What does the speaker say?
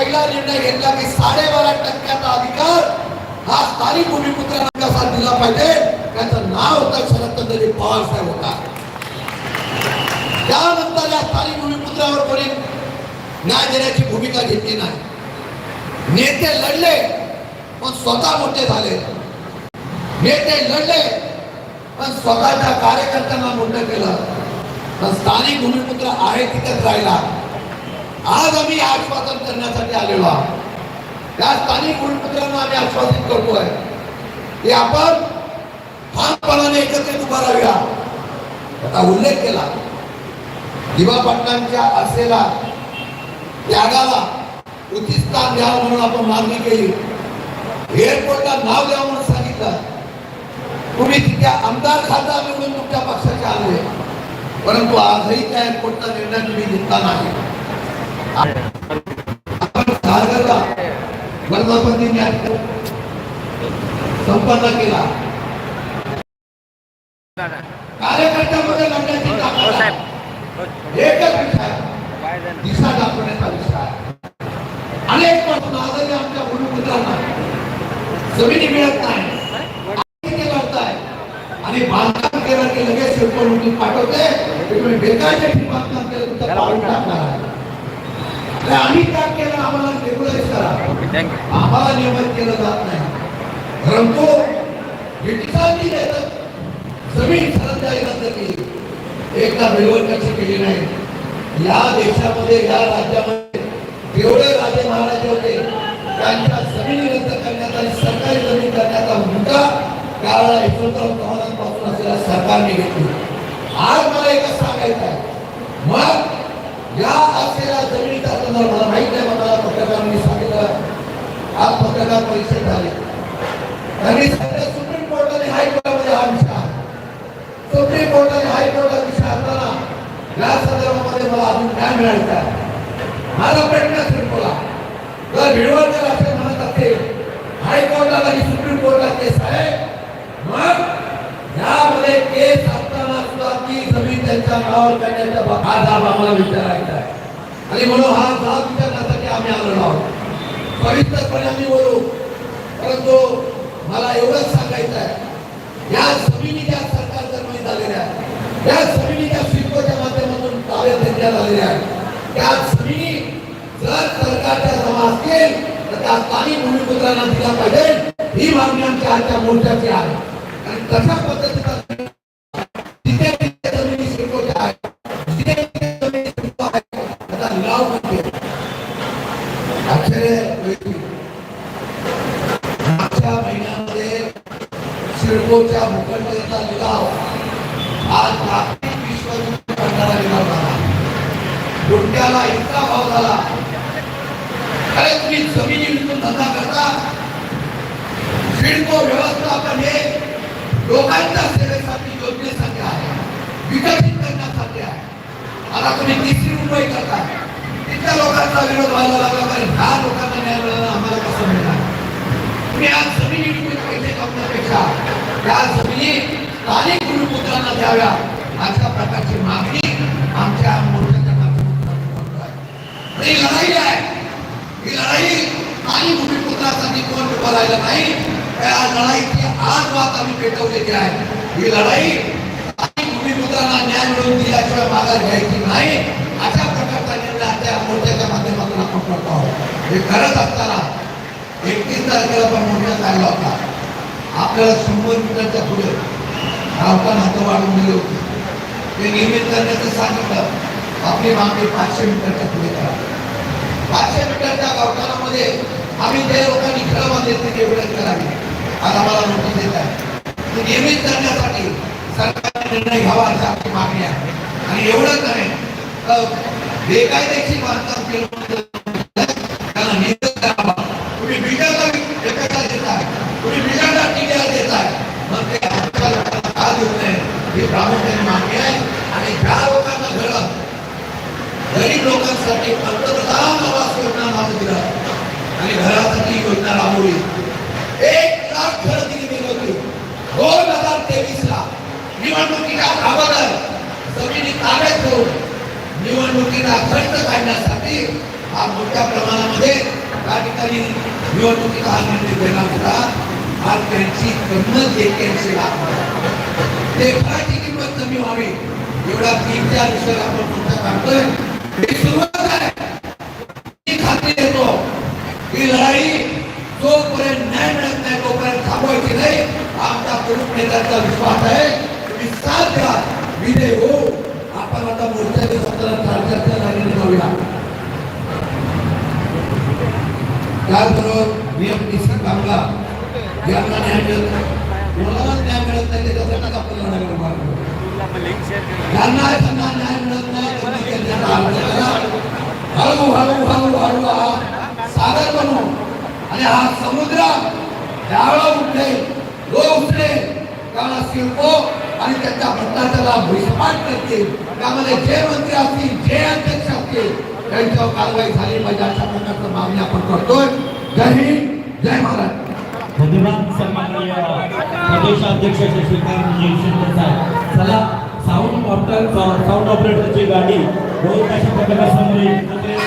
पहिला निर्णय घेतला की साडेबारा टक्क्याचा अधिकार हा स्थानिक भूमिपुत्रांना कसा दिला पाहिजे? त्याचं नाव होतं शरदचंद्रजी पवार साहेब होता. त्यानंतर या स्थानिक भूमिपुत्रावर कोणी न्याय देण्याची भूमिका घेतली नाही. नेते लढले पण स्वतः मोठे झाले. नेते लढले पण स्वतःच्या कार्यकर्त्यांना मोठं केलं. पण स्थानिक भूमिपुत्र आहे तिथेच राहिला. आज आम्ही आश्वासन करण्यासाठी आलेलो आहोत. त्या स्थानिक भूमिपुत्रांना आम्ही आश्वासित करतोय की आपण ठामपणाने एकत्रित उभा राहूया. आता उल्लेख केला दिवा पाटलांच्या असलेला त्यागाला प्रतिष्ठान द्यावं म्हणून आपण मागणी केली. एअरपोर्टला नाव द्यावं म्हणून सांगितलं. तुम्ही तिथे आमदार खासदार निवडून तुमच्या पक्षाचे आले. परंतु आजही त्या एअरपोर्टचा निर्णय तुम्ही घेतला नाही. आपण सागरला वर्धापन दिन या संपन्न केला कार्यकर्त्यामध्ये लढण्याची ताकद साहेब आहे. एकच विषय दिशा दाखवण्याचा विषय. अनेकपासून आजही आमच्या भूमिपुत्रांना जमिनी मिळत नाही आणि बांधकाम केलं की लगेच शिल्प पाठवते तुम्ही बेकायदे ठिकाणी बांधकाम केलं तुमचं पाऊल टाकणार आहे आम्ही काय केलं आम्हाला रेग्युलराईज करा. आम्हाला नियमित केलं जात नाही. परंतु ब्रिटिशांनी जमीन सरंजाई रद्द केली. एकदा मिळवणीची केली नाही या देशामध्ये या राज्यामध्ये जेवढे राजे महाराजे होते त्यांच्या जमिनी रद्द करण्यात आणि सरकारी जमीन करण्याचा मुद्दा त्यावेळेला यशवंतराव चव्हाणांपासून असलेल्या सरकारने घेतली. आज मला एकच सांगायचं आहे. मग या असलेल्या जमिनीचा संदर्भ मला माहीत नाही मला पत्रकारांनी सांगितलं पैसे झाले. परिषद झाली त्यांनी सांगितलं हायकोर्टामध्ये हा विषय आहे. सुप्रीम कोर्टाने हायकोर्टात विषय असताना या संदर्भामध्ये मला अजून काय मिळायचं आहे. माझा प्रश्न सिंपला जर भिडवणकर असे म्हणत असेल हायकोर्टाला आणि सुप्रीम कोर्टात केस आहे मग यामध्ये केस असताना सुद्धा ती जमीन त्यांच्या नावावर करण्याच्या हा जाब आम्हाला विचारायचा आहे. आणि म्हणून हा जाब विचारण्यासाठी आम्ही आलेलो आहोत. पवित्रपणे आम्ही बोलू. परंतु मला एवढंच सांगायचं आहे. या जमिनी ज्या सरकार जन्मी झालेल्या आहेत. त्या जमिनी ज्या सिडकोच्या माध्यमातून ताब्यात घेतल्या झालेल्या आहेत. त्या जमिनी जर सरकारच्या जमा असतील तर त्या स्थानिक भूमिपुत्रांना दिला पाहिजे. ही मागणी आमच्या आजच्या मोर्चाची आहे. आणि तशा पद्धतीचा भूखंडाचा लिलाव आज जागतिक लिलाव झाला इतका भाव झाला अरे तुम्ही जमिनी विकून धंदा करता सिडको व्यवस्थापन हे लोकांच्या सेवेसाठी योजनेसाठी आहे विकसित करण्यासाठी आहे आता तुम्ही तिसरी मुंबई करता तिथल्या लोकांचा विरोध व्हायला लागला कारण ह्या लोकांना न्याय मिळाला आम्हाला कसं मिळणार तुम्ही आज जमिनी विकून पैसे कमवण्यापेक्षा त्या जमिनी स्थानिक भूमिपुत्रांना द्याव्या अशा प्रकारची मागणी आमच्या मोर्चाच्या माध्यमातून आम्ही करतोय. आणि ही लढाई आहे ही लढाई स्थानिक भूमिपुत्रासाठी कोण उभं राहिलं नाही. त्या लढाईची आज बात आम्ही पेटवलेली आहे. ही लढाई भूमिपुत्रांना न्याय मिळवून दिल्याशिवाय माघार घ्यायची नाही. अशा प्रकारचा निर्णय त्या मोर्चाच्या माध्यमातून आपण करतो आहोत. हे करत असताना एकतीस तारखेला पण मोर्चा चालला होता. आपल्याला शंभर मीटरच्या पुढे गावकान हात वाढून दिले होते. ते नियमित करण्याचं सांगितलं. आपली मागणी पाचशे मीटरच्या पुढे करा. पाचशे मीटरच्या गावकानामध्ये आम्ही त्या लोकांनी घरं बांधले ते तेवढंच करावी. आज आम्हाला नोटीस देत आहे ते नियमित करण्यासाठी सरकारने निर्णय घ्यावा अशी आमची मागणी आहे. आणि एवढंच नाही तर बेकायदेशीर बांधकाम केलं त्यांना नियमित करावा. तुम्ही बिल्डरला देताय तुम्ही बिल्डरला टीडीआर देताय मग ते आमच्या लोकांना का देऊ नये? ही प्रामुख्याने मागणी आहे. आणि ज्या लोकांना घरं गरीब लोकांसाठी पंतप्रधान आवास योजना नाव दिलं घरासाठी योजना राबवली एक लाख घर दिली गेली होती दोन हज़ार तेवीस ला निवडणुकीच्या अगोदर जमिनी ताब्यात घेऊन निवडणुकीचा खर्च काढण्यासाठी हा मोठ्या प्रमाणामध्ये ठिकाणी निवडणुकीचा हा निर्णय घेणार होता. आज त्यांची किंमत एक्क्याऐंशी लाख. ते फळाची किंमत कमी व्हावी. एवढा तीन चार तुमचा काढतोय ही सुरुवात आहे. मी खात्री ही लढाई जोपर्यंत न्याय मिळत नाही तोपर्यंत थांबवायची नाही. आमचा प्रमुख नेत्यांचा विश्वास आहे. तुम्ही साथ द्या. विजय हो. आपण आता मोर्चाच्या सत्रात चर्चा झालेली जाऊया. त्याचबरोबर बीएमटीसी कामगार यांना न्याय मिळत नाही कोणाला न्याय मिळत नाही त्याच्यासाठी आपण लढायला उभा ज्यांना त्यांना न्याय मिळत नाही त्यांनी हळू हळू हळू हळू हा सागर बनू. आणि हा समुद्र त्यावेळा उठले लो उठले त्यावेळा शिल्पो आणि त्यांच्या भ्रष्टाचाराला भुईसपाट करतील त्यामध्ये जे मंत्री असतील जे अध्यक्ष असतील त्यांच्यावर कारवाई झाली पाहिजे अशा प्रकारचं मागणी आपण करतोय. जय हिंद जय महाराष्ट्र. धन्यवाद सन्माननीय प्रदेशाध्यक्ष शशिकांत शिंदे साहेब. चला साऊंड ऑपरेटर साऊंड ऑपरेटरची गाडी दोन अशा प्रकारे समोर येईल.